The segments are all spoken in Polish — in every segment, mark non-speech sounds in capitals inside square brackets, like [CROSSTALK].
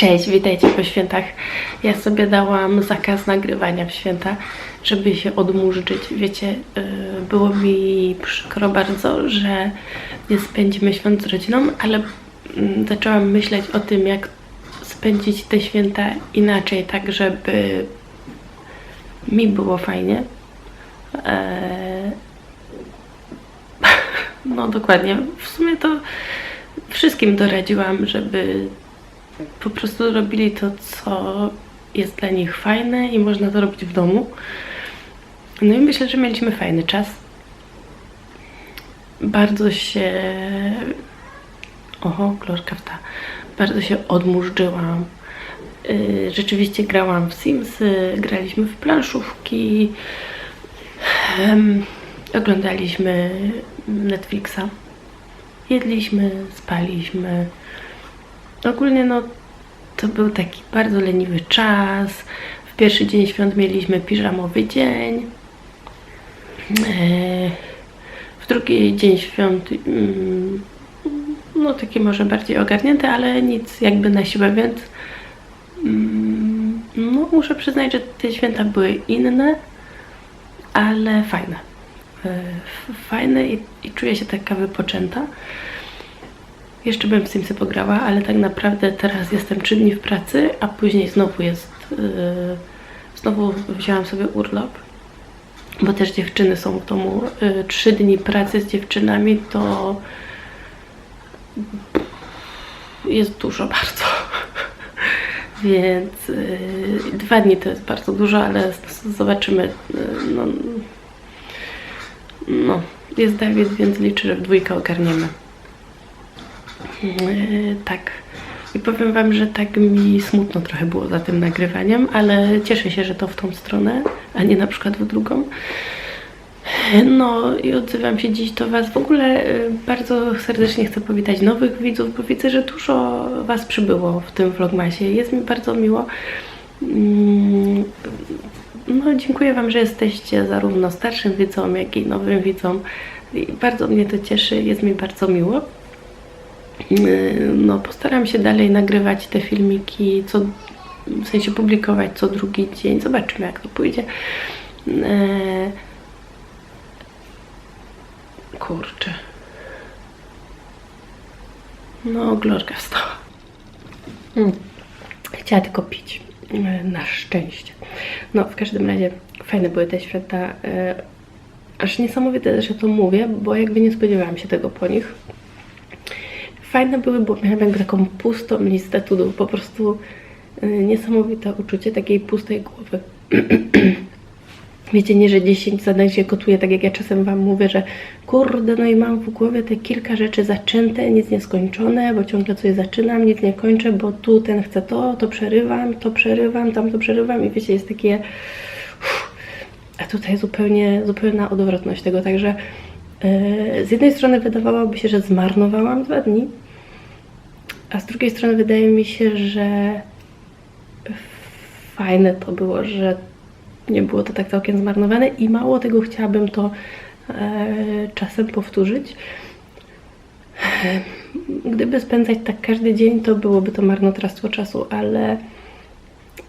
Cześć, witajcie po świętach. Ja sobie dałam zakaz nagrywania w święta, żeby się odmurzyć. Wiecie, yy, było mi przykro bardzo, że nie spędzimy świąt z rodziną, ale mm, zaczęłam myśleć o tym, jak spędzić te święta inaczej, tak żeby mi było fajnie. Eee, [LAUGHS] no dokładnie. W sumie to wszystkim doradziłam, żeby po prostu robili to, co jest dla nich fajne i można to robić w domu. No i myślę, że mieliśmy fajny czas. Bardzo się. Oho, klorkawta. Bardzo się odmurzyłam. Yy, Rzeczywiście grałam w Simsy, graliśmy w planszówki, oglądaliśmy Netflixa, jedliśmy, spaliśmy. Ogólnie no to był taki bardzo leniwy czas. W pierwszy dzień świąt mieliśmy piżamowy dzień. Eee, W drugi dzień świąt mm, no taki może bardziej ogarnięty, ale nic jakby na siłę, więc mm, no muszę przyznać, że te święta były inne, ale fajne. F- Fajne i, i czuję się taka wypoczęta. Jeszcze bym w Simsy pograła, ale tak naprawdę teraz jestem 3 dni w pracy, a później znowu jest. Yy, znowu wzięłam sobie urlop, bo też dziewczyny są w domu. Yy, 3 dni pracy z dziewczynami to jest dużo bardzo. [LAUGHS] Więc yy, dwa dni to jest bardzo dużo, ale z- zobaczymy. Yy, no, no, jest Dawid, więc liczę, że w dwójkę ogarniemy. Yy, tak. I powiem Wam, że tak mi smutno trochę było za tym nagrywaniem, ale cieszę się, że to w tą stronę, a nie na przykład w drugą. No i odzywam się dziś do Was. W ogóle yy, bardzo serdecznie chcę powitać nowych widzów, bo widzę, że dużo Was przybyło w tym vlogmasie. Jest mi bardzo miło. Mm, No, dziękuję Wam, że jesteście zarówno starszym widzom, jak i nowym widzom. I bardzo mnie to cieszy, jest mi bardzo miło. No, postaram się dalej nagrywać te filmiki, co, w sensie publikować co drugi dzień. Zobaczymy, jak to pójdzie. Yy, Kurczę. No, Glorka wstała. Mm. Chciała tylko pić. Yy, Na szczęście. No, w każdym razie fajne były te święta. Yy, Aż niesamowite, że to mówię, bo jakby nie spodziewałam się tego po nich fajne były, bo miałam jakby taką pustą listę cudów, po prostu y, niesamowite uczucie takiej pustej głowy. [CLEARS THROAT] Wiecie, nie, że 10 zadań się gotuje, tak jak ja czasem Wam mówię, że kurde, no i mam w głowie te kilka rzeczy zaczęte, nic nieskończone, bo ciągle coś zaczynam, nic nie kończę, bo tu ten chce to, to przerywam, to przerywam, tam to przerywam i wiecie, jest takie... Uff, a tutaj zupełnie, zupełna odwrotność tego, także z jednej strony wydawałoby się, że zmarnowałam dwa dni, a z drugiej strony wydaje mi się, że fajne to było, że nie było to tak całkiem zmarnowane i mało tego chciałabym to e, czasem powtórzyć. E, Gdyby spędzać tak każdy dzień, to byłoby to marnotrawstwo czasu, ale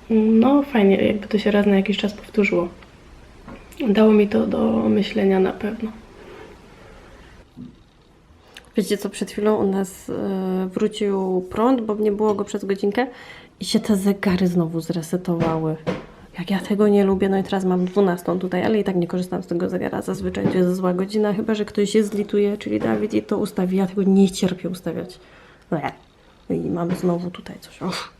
no fajnie, jakby to się raz na jakiś czas powtórzyło. Dało mi to do myślenia na pewno. Wiecie co, przed chwilą u nas e, wrócił prąd, bo nie było go przez godzinkę i się te zegary znowu zresetowały. Jak ja tego nie lubię, no i teraz mam 12 tutaj, ale i tak nie korzystam z tego zegara. Zazwyczaj to jest zła godzina, chyba że ktoś się zlituje, czyli Dawid i to ustawi. Ja tego nie cierpię ustawiać. No ja. I mamy znowu tutaj coś. Uff.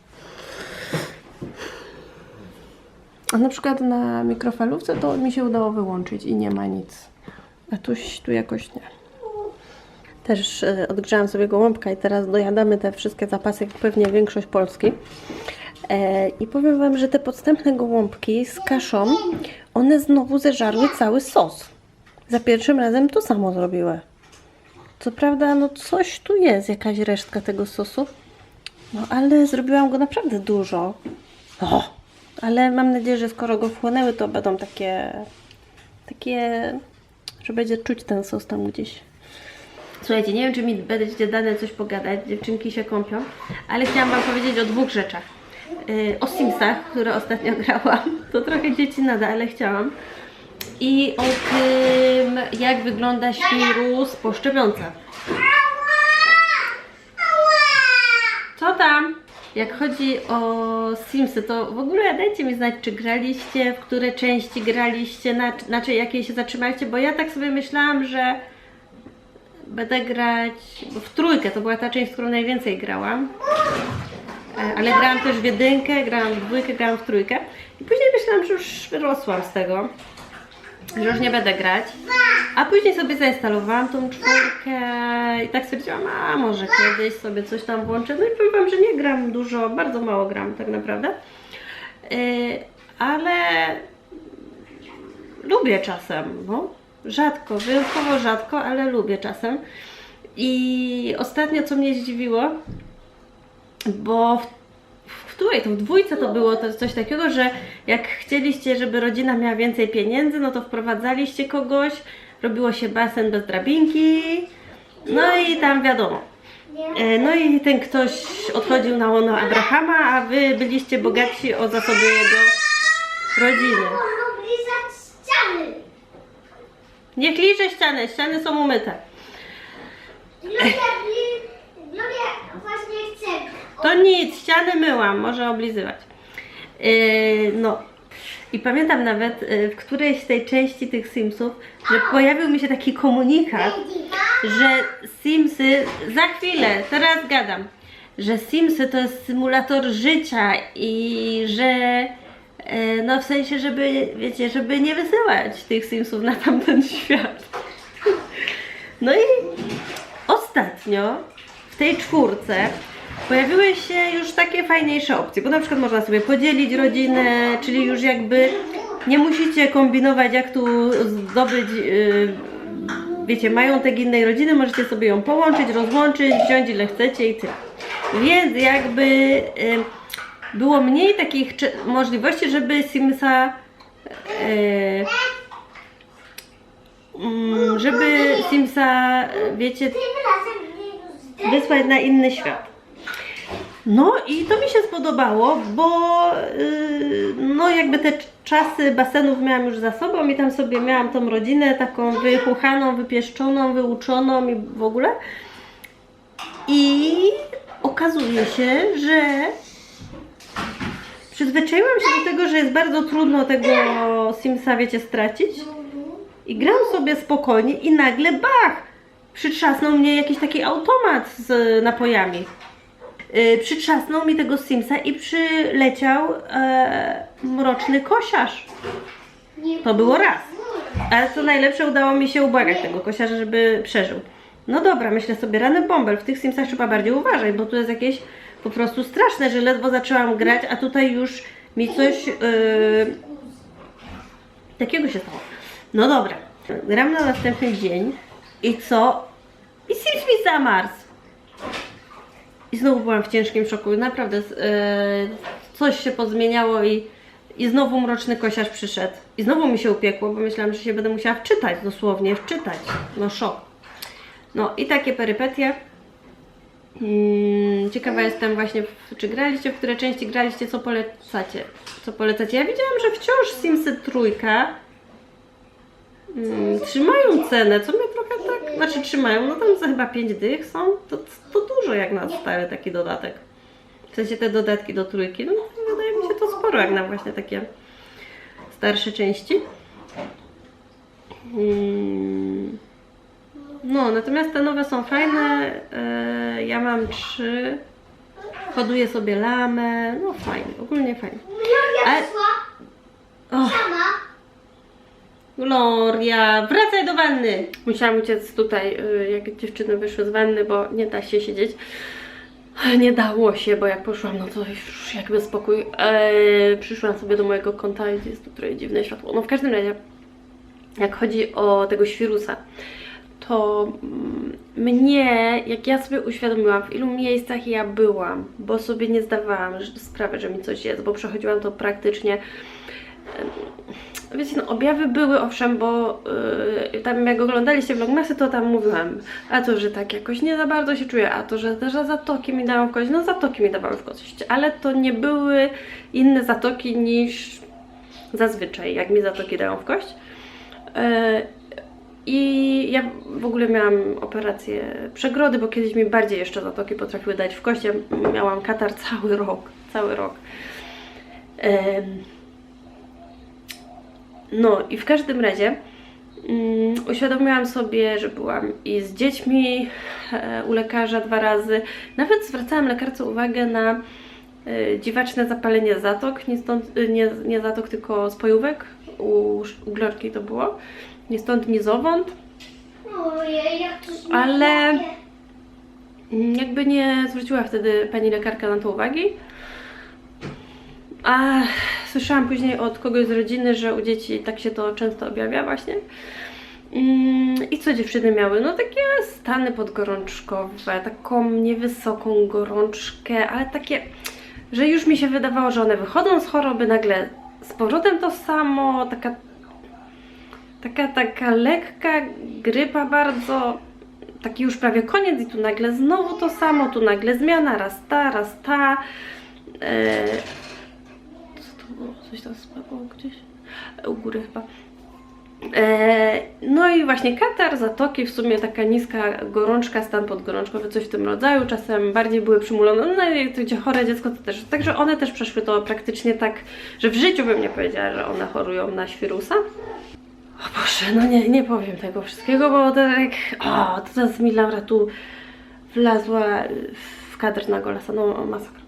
A na przykład na mikrofalówce to mi się udało wyłączyć i nie ma nic. A tu, tu jakoś nie. Też e, odgrzałam sobie gołąbka i teraz dojadamy te wszystkie zapasy, jak pewnie większość Polski. E, I powiem Wam, że te podstępne gołąbki z kaszą, one znowu zeżarły cały sos. Za pierwszym razem to samo zrobiły. Co prawda, no coś tu jest, jakaś resztka tego sosu. No ale zrobiłam go naprawdę dużo. Ale mam nadzieję, że skoro go wchłonęły, to będą takie, takie, że będzie czuć ten sos tam gdzieś. Słuchajcie, nie wiem, czy mi będzie dane coś pogadać, dziewczynki się kąpią, ale chciałam Wam powiedzieć o dwóch rzeczach. Yy, o Simsach, które ostatnio [LAUGHS] grałam. To trochę dzieci nada, ale chciałam. I o tym, jak wygląda świrus po szczepionce. Co tam? Jak chodzi o Simsy, to w ogóle dajcie mi znać, czy graliście, w które części graliście, na, na jakiej się zatrzymaliście, bo ja tak sobie myślałam, że będę grać w trójkę, to była ta część, w którą najwięcej grałam. E, Ale grałam też w jedynkę, grałam w dwójkę, grałam w trójkę. I później myślałam, że już wyrosłam z tego, że już nie będę grać. A później sobie zainstalowałam tą czwórkę i tak stwierdziłam, a może kiedyś sobie coś tam włączę. No i powiem Wam, że nie gram dużo, bardzo mało gram tak naprawdę. Yy, ale lubię czasem, no. Rzadko, wyjątkowo rzadko, ale lubię czasem. I ostatnio co mnie zdziwiło, bo w, w której to w dwójce to było to coś takiego, że jak chcieliście, żeby rodzina miała więcej pieniędzy, no to wprowadzaliście kogoś, robiło się basen bez drabinki, no i tam wiadomo. E, No i ten ktoś odchodził na łono Abrahama, a wy byliście bogatsi o zasoby jego rodziny. Niech liże ściany, ściany są umyte. Lubię właśnie chcę. To nic, ściany myłam, może oblizywać. Yy, no. I pamiętam nawet yy, w którejś z tej części tych Simsów, że pojawił mi się taki komunikat, że Simsy, za chwilę, teraz gadam, że Simsy to jest symulator życia i że no w sensie, żeby, wiecie, żeby nie wysyłać tych Simsów na tamten [LAUGHS] świat. No i ostatnio w tej czwórce pojawiły się już takie fajniejsze opcje, bo na przykład można sobie podzielić rodzinę, czyli już jakby nie musicie kombinować jak tu zdobyć, yy, wiecie, majątek innej rodziny, możecie sobie ją połączyć, rozłączyć, wziąć ile chcecie i tyle. Więc jakby yy, było mniej takich możliwości, żeby Simsa yy, mm, żeby Simsa, wiecie, nie już wysłać na inny świat. No i to mi się spodobało, bo yy, no jakby te cz- czasy basenów miałam już za sobą i tam sobie miałam tą rodzinę taką wychuchaną, wypieszczoną, wyuczoną i w ogóle. I okazuje się, że przyzwyczaiłam się do tego, że jest bardzo trudno tego Simsa, wiecie, stracić. I gram sobie spokojnie i nagle bach! Przytrzasnął mnie jakiś taki automat z napojami. Yy, przytrzasnął mi tego Simsa i przyleciał e, mroczny kosiarz. To było raz. Ale co najlepsze, udało mi się ubłagać tego kosiarza, żeby przeżył. No dobra, myślę sobie, rany bąbel, w tych Simsach trzeba bardziej uważać, bo tu jest jakieś po prostu straszne, że ledwo zaczęłam grać, a tutaj już mi coś yy, takiego się stało. No dobra, gram na następny dzień i co? I Sims mi zamarzł. I znowu byłam w ciężkim szoku. Naprawdę yy, coś się pozmieniało i, i znowu mroczny kosiarz przyszedł. I znowu mi się upiekło, bo myślałam, że się będę musiała wczytać, dosłownie wczytać. No szok. No i takie perypetie. Mm, ciekawa jestem właśnie, czy graliście, w które części graliście, co polecacie. Co polecacie? Ja widziałam, że wciąż Simsy trójka mm, trzymają cenę, co mnie trochę tak, znaczy trzymają, no tam za chyba 5 dych są, to, to dużo jak na stary taki dodatek. W sensie te dodatki do trójki, no wydaje mi się to sporo jak na właśnie takie starsze części. Mm. No, natomiast te nowe są fajne. e, Ja mam trzy. Hoduję sobie lamę. No fajnie, ogólnie fajnie. Gloria Ale- sama. Gloria, wracaj do wanny! Musiałam uciec tutaj, y, jak dziewczyny wyszły z wanny, bo nie da się siedzieć. Nie dało się, bo jak poszłam, no to już jakby spokój. Eee, przyszłam sobie do mojego konta i jest tu trochę dziwne światło. No w każdym razie, jak chodzi o tego świrusa, to mm, mnie, jak ja sobie uświadomiłam, w ilu miejscach ja byłam, bo sobie nie zdawałam sprawy, że mi coś jest, bo przechodziłam to praktycznie wiecie, no objawy były owszem, bo yy, tam jak oglądaliście vlogmasy, to tam mówiłam, a to, że tak jakoś nie za bardzo się czuję, a to, że też zatoki mi dają w kość, no zatoki mi dawały w kość, ale to nie były inne zatoki niż zazwyczaj, jak mi zatoki dają w kość. Yy, I ja w ogóle miałam operację przegrody, bo kiedyś mi bardziej jeszcze zatoki potrafiły dać w kość. Ja miałam katar cały rok, cały rok. No i w każdym razie mm, uświadomiłam sobie, że byłam i z dziećmi e, u lekarza dwa razy. Nawet zwracałam lekarce uwagę na e, dziwaczne zapalenie zatok, nie, stąd, e, nie, nie zatok, tylko spojówek. U, u Glorki to było. Nie stąd, nie zowąd. Ale- Jakby nie zwróciła wtedy pani lekarka na to uwagi. A słyszałam później od kogoś z rodziny, że u dzieci tak się to często objawia właśnie. Mm, I co dziewczyny miały? No takie stany podgorączkowe, taką niewysoką gorączkę, ale takie, że już mi się wydawało, że one wychodzą z choroby, nagle z powrotem to samo, taka taka, taka lekka grypa bardzo, taki już prawie koniec i tu nagle znowu to samo, tu nagle zmiana, raz ta, raz ta. E, co to było? Coś tam spadło gdzieś? U góry chyba. E, no i właśnie katar, zatoki, w sumie taka niska gorączka, stan podgorączkowy, coś w tym rodzaju, czasem bardziej były przymulone, no i gdzie chore dziecko to też, także one też przeszły to praktycznie tak, że w życiu bym nie powiedziała, że one chorują na świrusa. O Boże, no nie, nie powiem tego wszystkiego, bo tak, o, to teraz mi Laura tu wlazła w kadr na golasa, no masakra.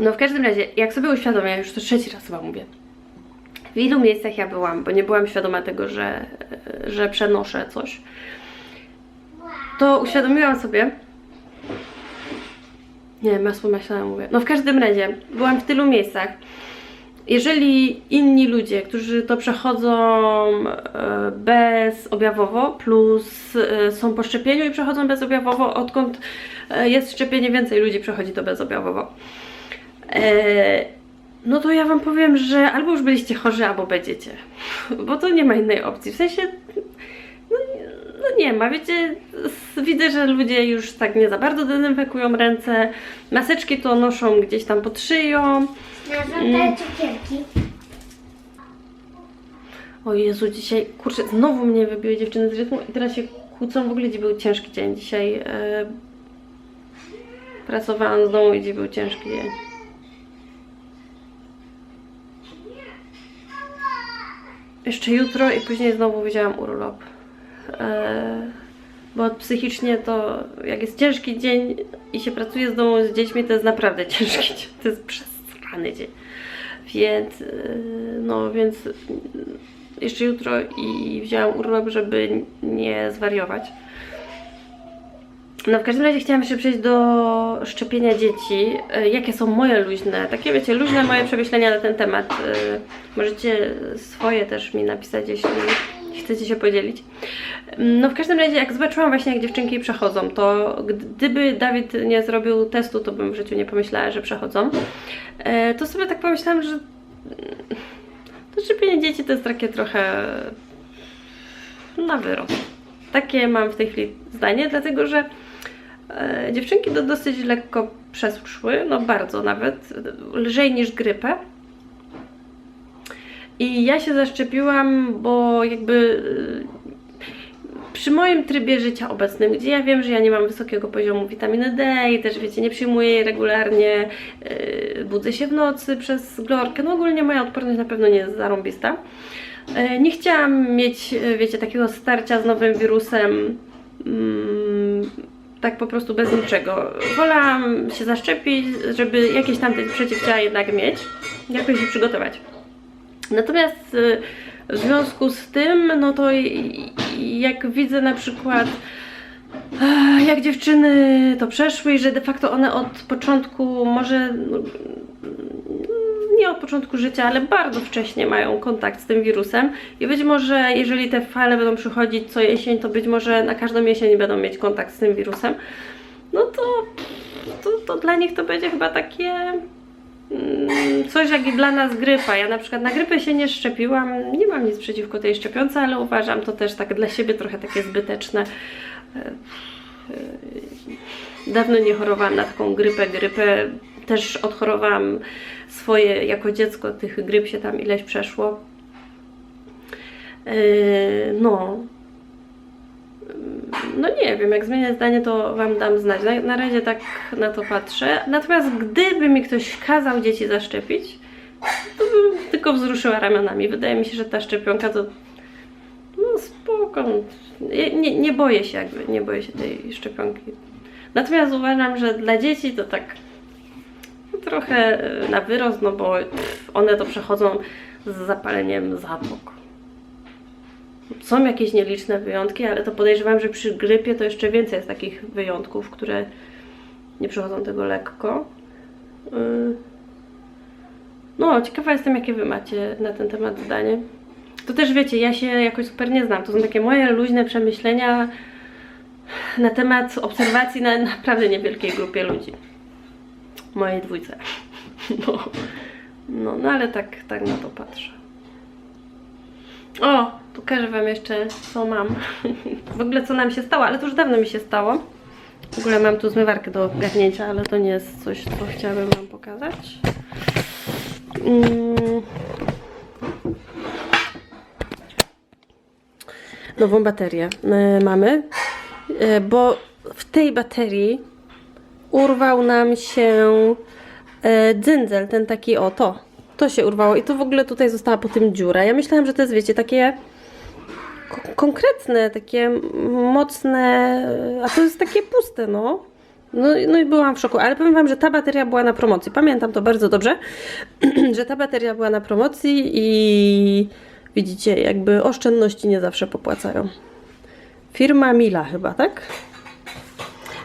No w każdym razie, jak sobie uświadomię, już to trzeci raz chyba mówię, w ilu miejscach ja byłam, bo nie byłam świadoma tego, że, że przenoszę coś, to uświadomiłam sobie, nie, masło maślane mówię, no w każdym razie, byłam w tylu miejscach, jeżeli inni ludzie, którzy to przechodzą e, bezobjawowo, plus e, są po szczepieniu i przechodzą bezobjawowo, odkąd e, jest szczepienie, więcej ludzi przechodzi to bezobjawowo. No to ja Wam powiem, że albo już byliście chorzy, albo będziecie. Bo to nie ma innej opcji. W sensie, no, nie ma. Wiecie, widzę, że ludzie już tak nie za bardzo dezynfekują ręce. Maseczki to noszą gdzieś tam pod szyją. Nazwam te cukierki. O Jezu, dzisiaj, kurczę, znowu mnie wybiły dziewczyny z rytmu i teraz się kłócą. W ogóle dziś był ciężki dzień. Dzisiaj e, pracowałam z domu i dziś był ciężki dzień. Jeszcze jutro i później znowu wzięłam urlop. E, bo psychicznie to, jak jest ciężki dzień i się pracuje z domu z dziećmi, to jest naprawdę [LAUGHS] ciężki dzień. To jest przesrany dzień. Więc, e, no, więc jeszcze jutro i wzięłam urlop, żeby nie zwariować. No w każdym razie chciałam jeszcze przejść do szczepienia dzieci. E, Jakie są moje luźne, takie wiecie, luźne moje przemyślenia na ten temat. Możecie swoje też mi napisać, jeśli chcecie się podzielić. No w każdym razie, jak zobaczyłam właśnie, jak dziewczynki przechodzą, to gdyby Dawid nie zrobił testu, to bym w życiu nie pomyślała, że przechodzą. E, To sobie tak pomyślałam, że to szczepienie dzieci to jest takie trochę na wyrost. Takie mam w tej chwili zdanie, dlatego że e, dziewczynki to dosyć lekko przeszły, no bardzo nawet, lżej niż grypę. I ja się zaszczepiłam, bo jakby e, przy moim trybie życia obecnym, gdzie ja wiem, że ja nie mam wysokiego poziomu witaminy D i też wiecie, nie przyjmuję jej regularnie, yy, budzę się w nocy przez glorkę, no ogólnie moja odporność na pewno nie jest zarąbista. Yy, nie chciałam mieć, yy, wiecie, takiego starcia z nowym wirusem, mm, tak po prostu bez niczego. Wolałam się zaszczepić, żeby jakieś tam te przeciwciała jednak mieć, jakoś się przygotować. Natomiast y, w związku z tym, no to jak widzę na przykład, jak dziewczyny to przeszły i że de facto one od początku, może no, nie od początku życia, ale bardzo wcześnie mają kontakt z tym wirusem i być może jeżeli te fale będą przychodzić co jesień, to być może na każdą jesień będą mieć kontakt z tym wirusem, no to, to, to dla nich to będzie chyba takie mm, coś jak i dla nas grypa. Ja na przykład na grypę się nie szczepiłam, nie mam nic przeciwko tej szczepionce, ale uważam to też tak dla siebie trochę takie zbyteczne. E, e, Dawno nie chorowałam na taką grypę, grypę też odchorowałam swoje jako dziecko, tych gryp się tam ileś przeszło. E, No, no nie wiem, jak zmienię zdanie, to Wam dam znać. Na, na razie tak na to patrzę. Natomiast gdyby mi ktoś kazał dzieci zaszczepić, to bym tylko wzruszyła ramionami. Wydaje mi się, że ta szczepionka to no spoko. Nie, nie, boję się jakby, nie boję się tej szczepionki. Natomiast uważam, że dla dzieci to tak no, trochę na wyrost, no bo one to przechodzą z zapaleniem zapłok. Są jakieś nieliczne wyjątki, ale to podejrzewam, że przy grypie to jeszcze więcej jest takich wyjątków, które nie przechodzą tego lekko. Yy. No, ciekawa jestem, jakie wy macie na ten temat zdanie. To też wiecie, ja się jakoś super nie znam. To są takie moje luźne przemyślenia na temat obserwacji na naprawdę niewielkiej grupie ludzi. Mojej dwójce. [LAUGHS] No, no, no ale tak, tak na to patrzę. O, pokażę Wam jeszcze, co mam. W ogóle, co nam się stało, ale to już dawno mi się stało. W ogóle mam tu zmywarkę do garnięcia, ale to nie jest coś, co chciałabym Wam pokazać. Mm. Nową baterię y, mamy, y, bo w tej baterii urwał nam się e, dzyndzel, ten taki o to. To się urwało i tu w ogóle tutaj została po tym dziura. Ja myślałam, że to jest, wiecie, takie konkretne, takie mocne, a to jest takie puste, no. No, no i byłam w szoku, ale powiem Wam, że ta bateria była na promocji. Pamiętam to bardzo dobrze, [CLEARS THROAT] że ta bateria była na promocji i widzicie, jakby oszczędności nie zawsze popłacają. Firma Mila chyba, tak?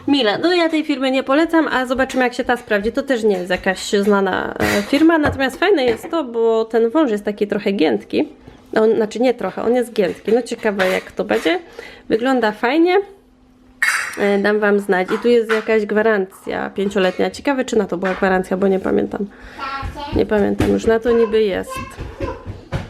Mila, no ja tej firmy nie polecam, a zobaczymy jak się ta sprawdzi. To też nie jest jakaś znana e, firma, natomiast fajne jest to, bo ten wąż jest taki trochę giętki. On, znaczy nie trochę, on jest giętki. No ciekawe jak to będzie. Wygląda fajnie. E, Dam Wam znać. I tu jest jakaś gwarancja pięcioletnia. Ciekawe czy na to była gwarancja, bo nie pamiętam. Nie pamiętam już. Na to niby jest.